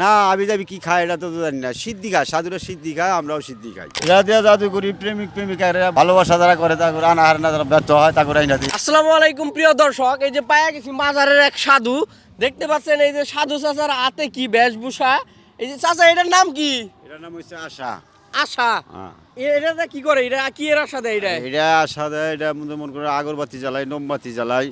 না আমি যাবি কি খায় এটা তো জানি না। সিদ্ধি খায় সাধুরা সিদ্ধি খায় আমরাও সিদ্ধি খাই। এরা দিয়া জাদু করি প্রেমিক প্রেমিকারা ভালোবাসা যারা করে তারপর আনাহার না যারা ব্যর্থ হয় তারপর আইনা দিই। আসসালামু আলাইকুম প্রিয় দর্শক। এই যে পায়া গেছি মাজারের এক সাধু। দেখতে পাচ্ছেন এই যে সাধু চাচার হাতে কি বেশভূষা। এই যে চাচা এটার নাম কি? এটার নাম হচ্ছে আশা। আশা? হ্যাঁ। এ- এটা কি করে? এটা কি এর আশা দেয় এটা এটা আশা দেয় এটা মনে মনে করে আগরবাতি জ্বালাই মোমবাতি জ্বালাই।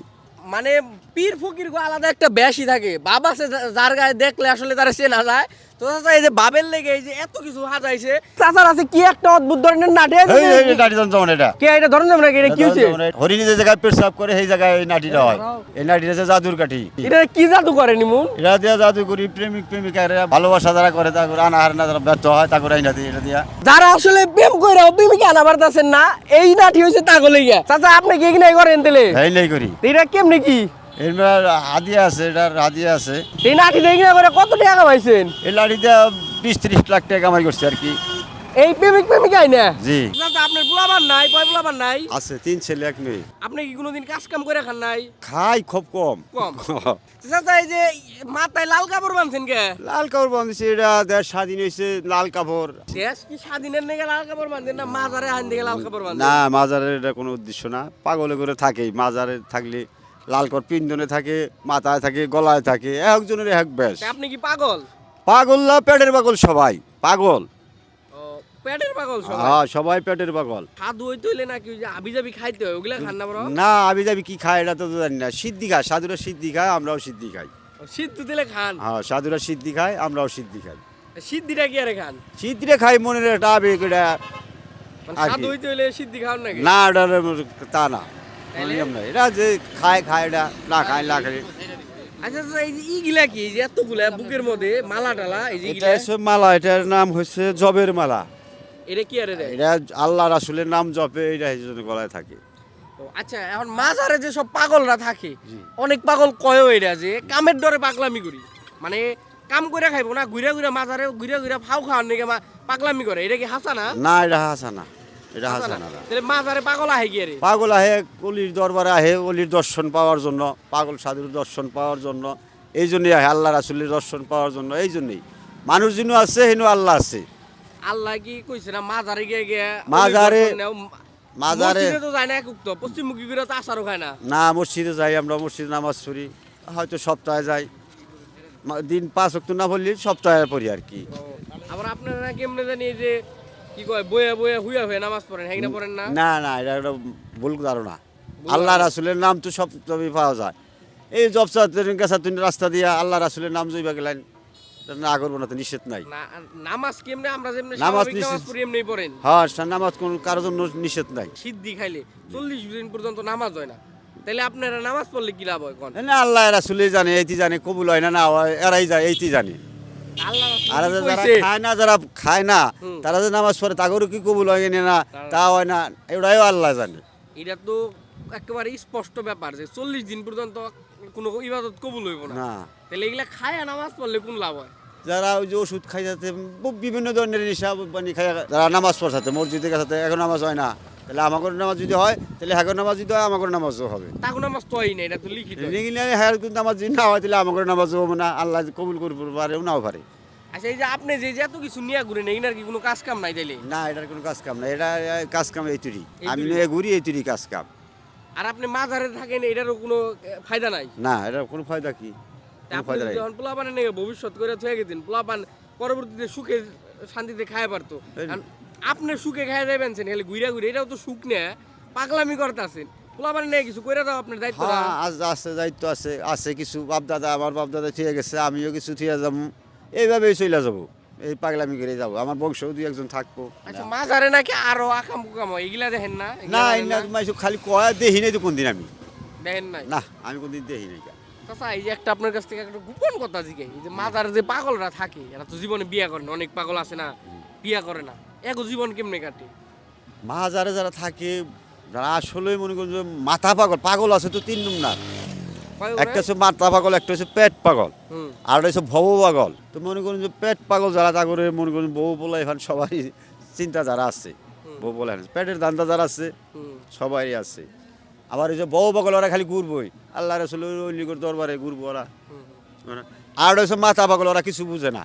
মানে পীর ফকির আলাদা একটা বেশি থাকে। বাবা যা- যার গায়ে দেখলে আসলে তারা চেনা যায়। তো চাচা এই যে বাবের লেগে এই যে এত কিছু হাজাইছে চাচার আছে কি একটা অদ্ভুত ধরনের নাটে এই এই এই নাটি যন্ত্রণ এটা। কে এটা ধরেন আমরা এটা কি হচ্ছে হরিণী যে জায়গায় পেশাব করে সেই জায়গায় এই নাটিটা হয়। এই নাটিটা হচ্ছে জাদুর কাঠি। এটা কি জাদু করে নিমুন? এরা দিয়া জাদু করি প্রেমিক প্রেমিকারা ভালোবাসা যারা করে তারপর আনাহার না যারা ব্যর্থ হয় তারপর আইনা দিই এটা দিয়া। যারা আসলে প্রেম করে প্রেমিকা আনা পারতেছেন না এই নাটি গিয়া চাচা আপনি কি কিনা করেন তেলে এই নেই করি। এটা কেমনে কি? এর হাদিয়া আছে এটার হাদিয়া আছে। এই নাটি দিয়ে কিনা করে কত টাকা পাইছেন? এই বিশ ত্রিশ লাখ টাকা কামাই করছে আর কি। এই প্রেমিক প্রেমিকাই না? জি। আপনার পোলাবার নাই কয় পোলাবার নাই। আছে তিন ছেলে এক মেয়ে। আপনি কি কোনোদিন কাজ কাম করে খান নাই? খাই খুব কম। কম? চাচা এই যে মাথায় লাল কাপড় বানছেন কে? লাল কাপড় বাঁধছে এটা দেশ স্বাধীন হয়েছে লাল কাপড়। দেশ কি স্বাধীনের নেগে লাল কাপড় বাঁধেন না মাজারে আইন দিকে লাল কাপড় বাঁধেন? না মাজারের এটা কোনো উদ্দেশ্য না। পাগলে করে থাকেই মাজারে থাকলে লাল কর পিন্দনে থাকে মাথায় থাকে গলায় থাকে একজনের এক বেশ। আপনি কি পাগল? পাগল না পেটের পাগল সবাই পাগল। পেটের পাগল হ্যাঁ সবাই পেটের পাগল। সাধু হইতে হইলে নাকি ওই আবি যাবি খাইতে হয় ওগুলা খান না বড়? কি খায় এটা তো জানি না। সিদ্ধি খায় সাধুরা সিদ্ধি খায় আমরাও সিদ্ধি খাই। সিদ্ধ দিলে খান? হ্যাঁ সাধুরা সিদ্ধি খায় আমরাও সিদ্ধি খাই। সিদ্ধিটা কি আরে খান? খাই মনের একটা আবেগ এটা মানে? সাধু হইতে হইলে সিদ্ধি নাকি? না এটা তা না? নিয়ম না এটা যে খায় খায় এটা না খায় না খায়। আচ্ছা আচ্ছা এই যে ইগুলা কি? এই যে এতগুলা বুকের মধ্যে মালা টালা এই যে এটা ইগুলা? হচ্ছে মালা এটার নাম হচ্ছে জবের মালা। এটা কি আরে দেয় এটা আল্লাহ রাসুলের নাম জপে এটা এই জন্য গলায় থাকে। ও, আচ্ছা এখন মাজারে যে সব পাগলরা থাকে জি। অনেক পাগল কয়ও এটা যে কামের ডরে পাগলামি করি। মানে কাম করে খাইবো না ঘুরে ঘুরে মাজারে ঘুরে ঘুরে ফাউ খাওয়ার নাকি পাগলামি করে। এটা কি হাসা না না এটা হাসা না এটা হাসা হাসা না না তাহলে মাজারে পাগল আহে কি আরে পাগল আহে অলির দরবারে আহে অলির দর্শন পাওয়ার জন্য পাগল সাধুর দর্শন পাওয়ার জন্য এই জন্যই আহে আল্লাহ রাসুলের দর্শন পাওয়ার জন্য এই জন্যই। মানুষ যিনি আছে হেনু আল্লাহ আছে। আল্লাহ কি কইছে না মাজারে গিয়ে গিয়ে মাজারে-। মাজারে- মসজিদে তো যায় না উক্ত পশ্চিমমুখী করে তো আসারও খায় না। না মসজিদে যাই আমরা মসজিদে নামাজ পড়ি হয়তো সপ্তাহে যাই। দিন পাঁচ অক্ট না পড়লে সপ্তাহে পড়ি আর কি। আবার আপনারা কেমনে জানি যে কি কয় বয়ে বয়ে হুইয়া হয়ে নামাজ পড়েন হ্যাঁ পড়েন না? না না এটা একটা ভুল ধারণা। আল্লাহ রাসুলের নাম তো সব তবে পাওয়া যায়। এই জবসা গেছা তুমি রাস্তা দিয়া আল্লাহ রাসুলের নাম জইবা গেলেন না করব না তো নিষেধ নাই। নামাজ কেমনে আমরা যেমনি নামাজ নামাজ পড়ি এমনি পড়েন। হ্যাঁ নামাজ কোন কারোর জন্য নিষেধ নাই। সিদ্ধি খাইলে চল্লিশ দিন পর্যন্ত নামাজ হয় না। তাহলে আপনারা নামাজ পড়লে কি লাভ হয় কোন না আল্লাহ রাসুলে জানে এইটি জানে কবুল হয় না না হয় এরাই যায় এইটি জানে। আর যারা খায় না যারা খায় না তারা যে নামাজ পড়ে তাগরও কি কবুল হয় না? তা হয় না। এটাও আল্লাহ জানে। এটা তো একেবারে স্পষ্ট ব্যাপার যে চল্লিশ দিন পর্যন্ত কোনো ইবাদত কবুল হইব না। না। তাহলে এগুলা খায় নামাজ পড়লে কোন লাভ হয়? যারা ওই যে ওষুধ খাই যাতে বিভিন্ন ধরনের নেশা পানি খাই যারা নামাজ পড়াতে মসজিদে গেছে এখন নামাজ হয় না। তাহলে আমাদের নামাজ যদি হয় তাহলে হ্যাগর নামাজ যদি হয় আমাদের নামাজও হবে। তাকে নামাজ তো হয় না এটা তো লিখিত। রেগিলে হ্যাঁ কিন্তু নামাজ যদি না হয় তাহলে আমাদের নামাজও হবে না আল্লাহ কবুল করতে পারেও নাও পারে। আচ্ছা এই যে আপনি যে যে এত কিছু নিয়ে ঘুরেন এগুলার কি কোনো কাজ কাম নাই তাইলে? না এটার কোনো কাজ কাম না এটা কাজ কাম এই তুরি। আমি? ঘুরি এইতুরি কাজ কাম আর আপনি মাজারে থাকেন এটারও কোনো ফায়দা নাই? না এটার কোনো ফায়দা কি? আপনি নাই। যখন পোলাপানের ভবিষ্যৎ করে থয়ে গেছেন পোলাপান পরবর্তীতে সুখে শান্তিতে খায় পারতো। আপনি সুখে খায় যাবেন খালি ঘুরে ঘুরে এটাও তো সুখ নেয় পাগলামি করতে আছেন পোলাপানের নিয়ে কিছু করে দাও আপনার দায়িত্ব হ্যাঁ আজ আছে দায়িত্ব আছে আছে কিছু। বাপদাদা আমার বাপদাদা ঠিক গেছে আমিও কিছু ঠিক যাব। এইভাবেই চলে যাব। এই পাগলামি করে যাব। আমার বংশও দুই একজন থাকব। আচ্ছা মাজারে নাকি আরও আকাম কুকাম হয়? এগুলা দেখেন না? এগুলা না না? তোমার খালি কয়া দেখি নাই তো কোনদিন আমি। দেখেন নাই? না আমি কোনদিন দেখি নাই চাচা এই যে একটা আপনার কাছ থেকে একটা গোপন কথা জিজ্ঞে এই যে মাজারে যে পাগলরা থাকে এরা তো জীবনে বিয়া করে না অনেক পাগল আছে না বিয়া করে না। এগো জীবন কেমনে কাটে? মাহাজারে যারা থাকে যারা আসলে মনে করেন যে মাথা পাগল পাগল আছে তো তিন নম্বর। কয় একটা হচ্ছে মাথা পাগল একটা হচ্ছে পেট পাগল। আর হচ্ছে ভব পাগল। তো মনে করেন যে পেট পাগল যারা তা করে মনে করেন বউ বলে এখন সবাই চিন্তা যারা আছে। বউ বলা পেটের দান্দা যারা আছে সবাই আছে। আবার এই যে বউ পাগল ওরা খালি ঘুরবই। আল্লাহ রসুলের দরবারে ঘুরবো ওরা। আর হচ্ছে মাথা পাগল ওরা কিছু বুঝে না।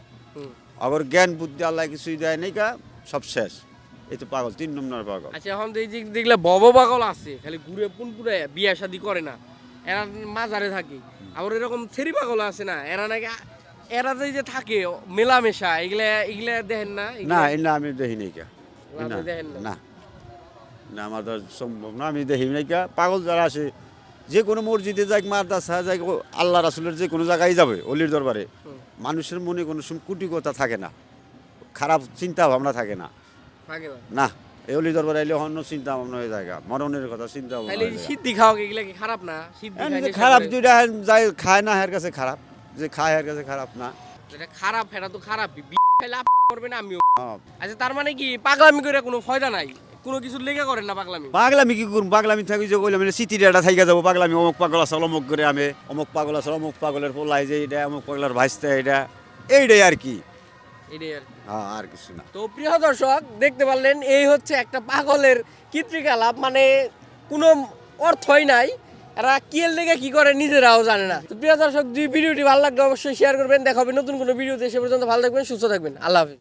আবার জ্ঞান বুদ্ধি আল্লাহ কিছুই দেয় নাই কা। সব শেষ। এই তো পাগল তিন নম্বর পাগল। আচ্ছা এখন এই যে দেখলে বব পাগল আছে খালি ঘুরে পুন পুরে বিয়া শাদি করে না। এরা মাজারে থাকে। আবার এরকম ছেড়ি পাগল আছে না এরা নাকি এরা যে যে থাকে মেলামেশা এগুলা এগুলা দেখেন না? না না আমি দেখি নাই কা। না দেখেন না? না। আমাদের সম্ভব না আমি দেখি নাই কা। পাগল যারা আসে যে কোনো মসজিদে যাক মাদ্রাসা যাক আল্লাহ রাসুলের যে কোনো জায়গায় যাবে অলির দরবারে মানুষের মনে কোনো কুটি কথা থাকে না। খারাপ চিন্তা ভাবনা থাকে না। না অলির দরবারে এলে অন্য চিন্তা ভাবনা হয়ে গা। মরণের কথা চিন্তা ভাবনা। সিদ্ধি খাওয়া এগুলা কি খারাপ না? খারাপ। দুইটা যাই খায় না এর কাছে খারাপ। যে খায় এর কাছে খারাপ না। এটা খারাপ এটা তো খারাপ করবে না আমিও। আচ্ছা তার মানে কি পাগলামি করে কোনো ফায়দা নাই? কোনো কিছু লেগে করেন না পাগলামি? পাগলামি কি করুন পাগলামি থাকি যে কইলাম সিটির একটা থাইকা যাব পাগলামি অমুক পাগল আছে অমুক করে আমি অমুক পাগল আছে অমুক পাগলের পোলাই যে এটা অমুক পাগলের ভাইস্তা এটা এইটাই আর কি। এটাই আর আর কিছু না। তো প্রিয় দর্শক দেখতে পারলেন এই হচ্ছে একটা পাগলের কৃত্রিকালাপ মানে কোনো অর্থই নাই। এরা কি দেখে লেগে কি করে নিজেরাও জানে না। তো প্রিয় দর্শক যদি ভিডিওটি ভালো লাগলে অবশ্যই শেয়ার করবেন দেখা হবে নতুন কোনো ভিডিওতে সে পর্যন্ত ভালো থাকবেন সুস্থ থাকবেন। আল্লাহ হাফিজ।